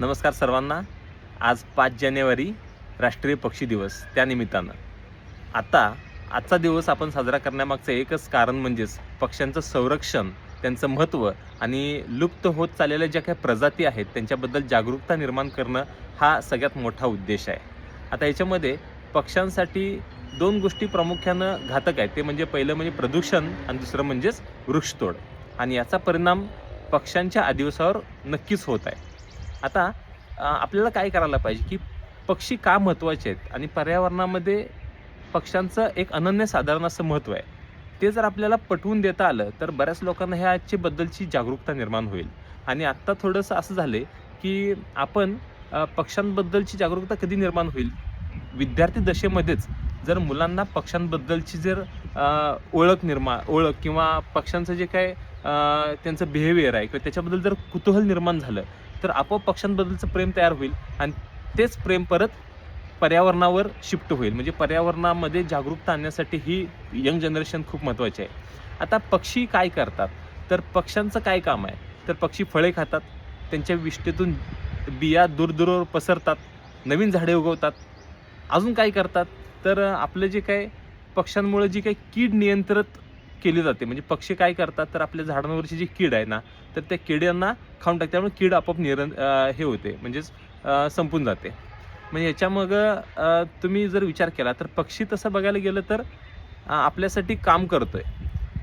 नमस्कार सर्वांना. आज पाच जानेवारी राष्ट्रीय पक्षी दिवस त्यानिमित्तानं आता आजचा दिवस आपण साजरा करण्यामागचं एकच कारण म्हणजेच पक्ष्यांचं संरक्षण त्यांचं महत्त्व आणि लुप्त होत चाललेल्या ज्या काही प्रजाती आहेत त्यांच्याबद्दल जागरूकता निर्माण करणं हा सगळ्यात मोठा उद्देश आहे. आता याच्यामध्ये पक्ष्यांसाठी दोन गोष्टी प्रामुख्यानं घातक आहेत. ते म्हणजे पहिलं म्हणजे प्रदूषण आणि दुसरं म्हणजेच वृक्षतोड. आणि याचा परिणाम पक्ष्यांच्या आदिवासावर नक्कीच होत आहे. आता आपल्याला काय करायला पाहिजे की पक्षी का महत्त्वाचे आहेत? आणि पर्यावरणामध्ये पक्ष्यांचं एक अनन्यसाधारण असं महत्त्व आहे. ते जर आपल्याला पटवून देता आलं तर बऱ्याच लोकांना ह्याची बद्दलची जागरूकता निर्माण होईल. आणि आत्ता थोडंसं असं झालं की आपण पक्ष्यांबद्दलची जागरूकता कधी निर्माण होईल? विद्यार्थी दशेमध्येच जर मुलांना पक्ष्यांबद्दलची जर ओळख निर्माण ओळख किंवा पक्ष्यांचं जे काय त्यांचं बिहेवियर आहे किंवा त्याच्याबद्दल जर कुतूहल निर्माण झालं तर आपोआप पक्ष्यांबद्दलचं प्रेम तयार होईल आणि तेच प्रेम परत पर्यावरणावर शिफ्ट होईल. म्हणजे पर्यावरणामध्ये जागरूकता आणण्यासाठी ही यंग जनरेशन खूप महत्त्वाची आहे. आता पक्षी काय करतात? तर पक्ष्यांचं काय काम आहे? तर पक्षी फळे खातात त्यांच्या विष्ठेतून बिया दूरदूरवर पसरतात नवीन झाडे उगवतात. अजून काय करतात? तर आपलं जे काय पक्ष्यांमुळे जी काही कीड नियंत्रित केली जाते. म्हणजे पक्षी काय करतात तर आपल्या झाडांवरची जी कीड आहे ना तर त्या किड्यांना खाऊन टाकते त्यामुळे कीड आपोआप निर हे होते. म्हणजेच संपून जाते. म्हणजे याच्या मग तुम्ही जर विचार केला तर पक्षी तसं बघायला गेलं तर आपल्यासाठी काम करतोय.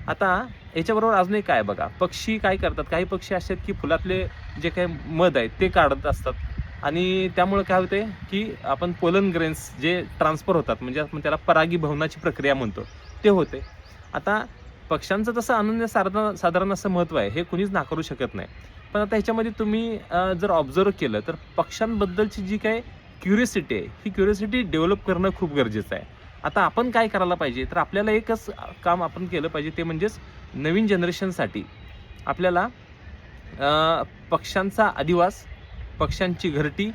आता याच्याबरोबर अजूनही काय बघा. पक्षी काय करतात? काही पक्षी असे आहेत की फुलातले जे काही मध आहेत ते काढत असतात. आणि त्यामुळे काय होते की आपण पोलन ग्रेन्स जे ट्रान्सफर होतात म्हणजे आपण त्याला परागीभवनाची प्रक्रिया म्हणतो ते होते. आता पक्ष्यांचं तसं अनन्य साधारण साधारण असं महत्त्व आहे. हे कुणीच नाकारू शकत नाही. पण आता ह्याच्यामध्ये तुम्ही जर ऑब्झर्व केलं तर पक्ष्यांबद्दलची जी काय क्युरिसिटी आहे ही क्युरिसिटी डेव्हलप करणं खूप गरजेचं आहे. आता आपण काय करायला पाहिजे? तर आपल्याला एकच काम आपण केलं पाहिजे ते म्हणजेच नवीन जनरेशनसाठी आपल्याला पक्ष्यांचा अधिवास पक्ष्यांची घरटी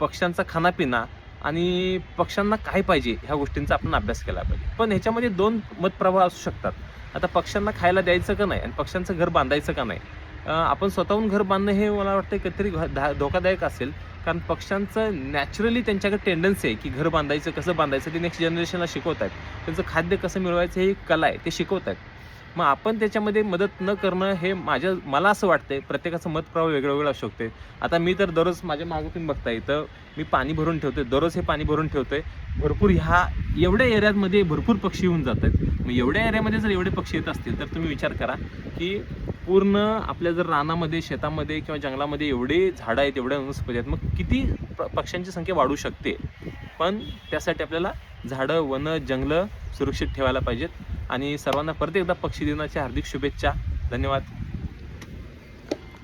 पक्ष्यांचा खानापिना आणि पक्षांना काय पाहिजे ह्या गोष्टींचा आपण अभ्यास केला पाहिजे. पण ह्याच्यामध्ये दोन मतप्रवाह असू शकतात. आता पक्ष्यांना खायला द्यायचं का नाही आणि पक्ष्यांचं घर बांधायचं का नाही? आपण स्वतःहून घर बांधणं हे मला वाटतं कधीतरी धा- धोकादायक असेल. कारण पक्ष्यांचं नॅचरली त्यांच्याकडे टेंडन्सी आहे की घर बांधायचं कसं बांधायचं ते नेक्स्ट जनरेशनला शिकवत आहेत त्यांचं खाद्य कसं मिळवायचं हे कला आहे ते शिकवत आहेत मग आपण त्याच्यामध्ये मदत न करणं हे माझ्या मला असं वाटतंय प्रत्येकाचं मत प्रवाह वेगळं वेगळं असू शकते आता मी तर दररोज माझ्या मागं तुम्ही बघताय इथं मी पाणी भरून ठेवतोय दररोज हे पाणी भरून ठेवतोय. भरपूर ह्या एवढ्या एरियामध्ये भरपूर पक्षी येऊन जात आहेत मग एवढ्या एरियामध्ये जर एवढे पक्षी येत असतील तर तुम्ही विचार करा की पूर्ण आपल्या जर रानामध्ये शेतामध्ये किंवा जंगलामध्ये एवढे झाडं आहेत एवढ्या वनस्पती आहेत मग किती प- पक्ष्यांची संख्या वाढू शकते? पण त्यासाठी आपल्याला झाडं वन जंगलं सुरक्षित ठेवायला पाहिजेत. आणि सर्वांना परत एकदा पक्षी दिनाच्या हार्दिक शुभेच्छा. धन्यवाद.